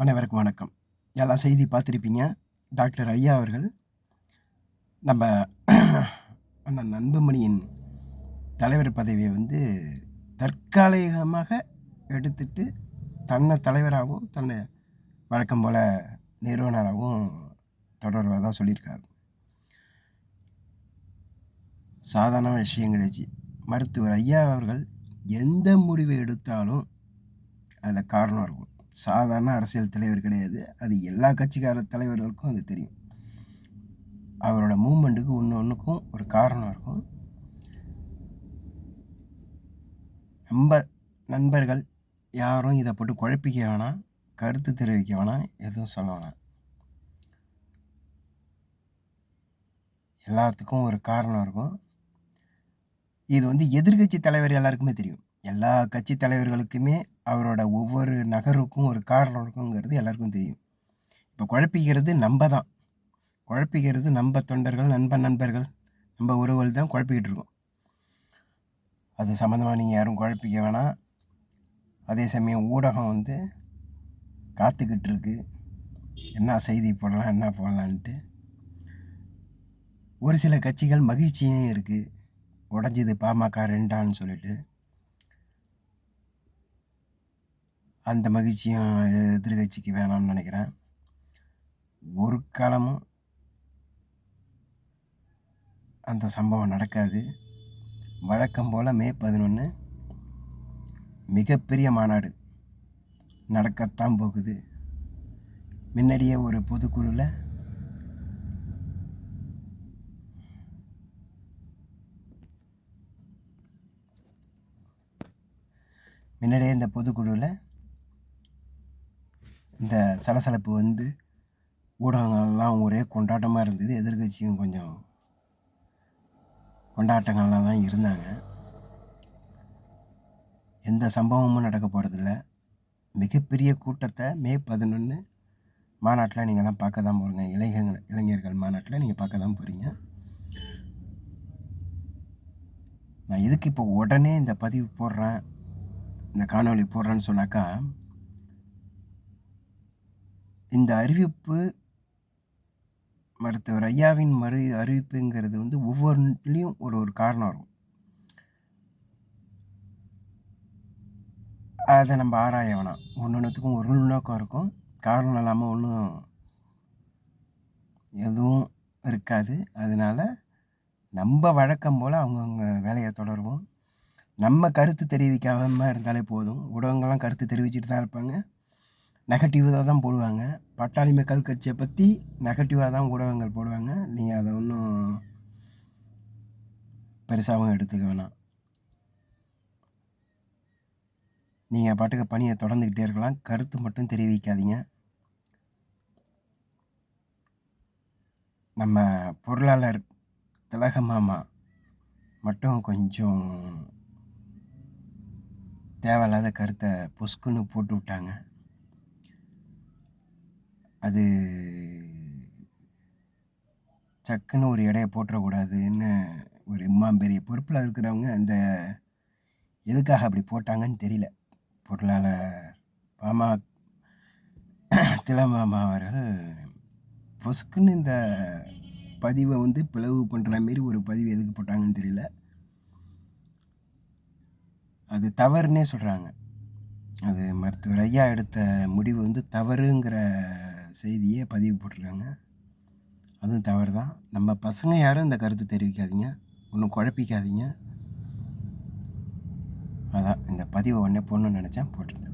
அனைவருக்கும் வணக்கம். எல்லா செய்தி பார்த்துருப்பீங்க. டாக்டர் ஐயா அவர்கள் நம்ம அண்ணன் அன்புமணியின் தலைவர் பதவியை வந்து தற்காலிகமாக எடுத்துட்டு தன்னை தலைவராகவும் தன்னை வழக்கம் போல் நிறுவனராகவும் தொடர்வதாக சொல்லியிருக்காரு. சாதாரண விஷயம் கிடைச்சி மருத்துவர் ஐயா அவர்கள் எந்த முடிவை எடுத்தாலும் அதில் காரணம் இருக்கும். சாதாரண அரசியல் தலைவர் கிடையாது. அது எல்லா கட்சிக்கார தலைவர்களுக்கும் அது தெரியும். அவரோட மூமெண்ட்டுக்கு ஒன்று ஒன்றுக்கும் ஒரு காரணம் இருக்கும். நம்ம நண்பர்கள் யாரும் இதை போட்டு குழப்பிக்க வேணாம். கருத்து தெரிவிக்க வேணாம். எதுவும் சொல்ல வேணாம். எல்லாத்துக்கும் ஒரு காரணம் இருக்கும். இது வந்து எதிர்கட்சி தலைவர் எல்லாருக்குமே தெரியும். எல்லா கட்சி தலைவர்களுக்குமே அவரோட ஒவ்வொரு நகருக்கும் ஒரு காரணம் இருக்குங்கிறது எல்லாருக்கும் தெரியும். இப்போ குழப்பிக்கிறது நம்ம தான் குழப்பிக்கிறது நம்ம தொண்டர்கள் நண்பன் நண்பர்கள். நம்ம உறவுகள் தான் குழப்பிக்கிட்டு இருக்கோம். அது சம்மந்தமாக நீங்கள் யாரும் குழப்பிக்க வேணாம். அதே சமயம் ஊடகம் வந்து காத்துக்கிட்டு இருக்கு. என்ன செய்தி போடலாம் என்ன போடலான்ட்டு. ஒரு சில கட்சிகள் மகிழ்ச்சியும் இருக்குது உடஞ்சிது பாமக ரெண்டான்னு சொல்லிட்டு. அந்த மகிழ்ச்சியும் எதிர்கட்சிக்கு வேணாம்னு நினைக்கிறேன். ஒரு காலமும் அந்த சம்பவம் நடக்காது. வழக்கம் போல் மே பதினொன்று மிகப்பெரிய மாநாடு நடக்கத்தான் போகுது. முன்னாடியே ஒரு பொதுக்குழுவில் முன்னாடியே இந்த பொதுக்குழுவில் இந்த சலசலப்பு வந்து ஊடகங்கள்லாம் ஒரே கொண்டாட்டமாக இருந்தது. எதிர்கட்சியும் கொஞ்சம் கொண்டாட்டங்கள்லாம் தான் இருந்தாங்க. எந்த சம்பவமும் நடக்க போகிறதில்ல மிகப்பெரிய கூட்டத்தை மே பதினொன்று மாநாட்டில் நீங்கள்லாம் பார்க்க தான் போகிறீங்க இளைஞர்கள் இளைஞர்கள் மாநாட்டில் நீங்கள் பார்க்க தான் போகிறீங்க நான் எதுக்கு இப்போ உடனே இந்த பதிவு போடுறேன்? இந்த காணொளி போடுறேன்னு சொன்னாக்கா இந்த அறிவிப்பு மருத்துவர் ஐயாவின் மறு அறிவிப்புங்கிறது வந்து ஒவ்வொன்றுலேயும் ஒரு ஒரு காரணம் இருக்கும் அதை நம்ம ஆராய வேணாம். ஒன்று ஒன்றுத்துக்கும் ஒரு நோக்கம் இருக்கும். காரணம் இல்லாமல் ஒன்றும் எதுவும் இருக்காது. அதனால் நம்ம வழக்கம் போல் அவங்கவுங்க வேலையை தொடருவோம். நம்ம கருத்து தெரிவிக்காமல் இருந்தாலே போதும். ஊடகங்கள்லாம் கருத்து தெரிவிச்சுட்டு தான் இருப்பாங்க. நெகட்டிவாக தான் போடுவாங்க. பட்டாளி மக்கள் கட்சியை பற்றி நெகட்டிவாக தான் ஊடகங்கள் போடுவாங்க. நீங்கள் அதை ஒன்றும் பெருசாகவும் எடுத்துக்க வேணாம். நீங்கள் பாட்டுக்கு பணியை தொடர்ந்துக்கிட்டே இருக்கலாம். கருத்து மட்டும் தெரிவிக்காதீங்க. நம்ம பொருளாளர் திலக மாமா மட்டும் கொஞ்சம் தேவையில்லாத கருத்தை பொஸ்குன்னு போட்டு விட்டாங்க. அது சக்குன்னு ஒரு எடையை போட்டுறக்கூடாதுன்னு ஒரு இம்மா பெரிய பொறுப்பில் இருக்கிறவங்க அந்த எதுக்காக அப்படி போட்டாங்கன்னு தெரியல. பொருளாளர் பாமா திலமாமா அவர்கள் பொஸ்குன்னு இந்த பதிவை வந்து பிளவு பண்ணுற மாரி ஒரு பதிவு எதுக்கு போட்டாங்கன்னு தெரியல. அது தவறுனே சொல்கிறாங்க அது மருத்துவர் ஐயா எடுத்த முடிவு வந்து தவறுங்கிற செய்தியே பதிவு போட்டிருக்காங்க. அதுவும் தவறு தான் நம்ம பசங்க யாரும் இந்த கருத்து தெரிவிக்காதீங்க. ஒன்றும் குழப்பிக்காதீங்க. அதான் இந்த பதிவை உடனே போடணும்னு நினச்சேன் போட்டிருந்தேன்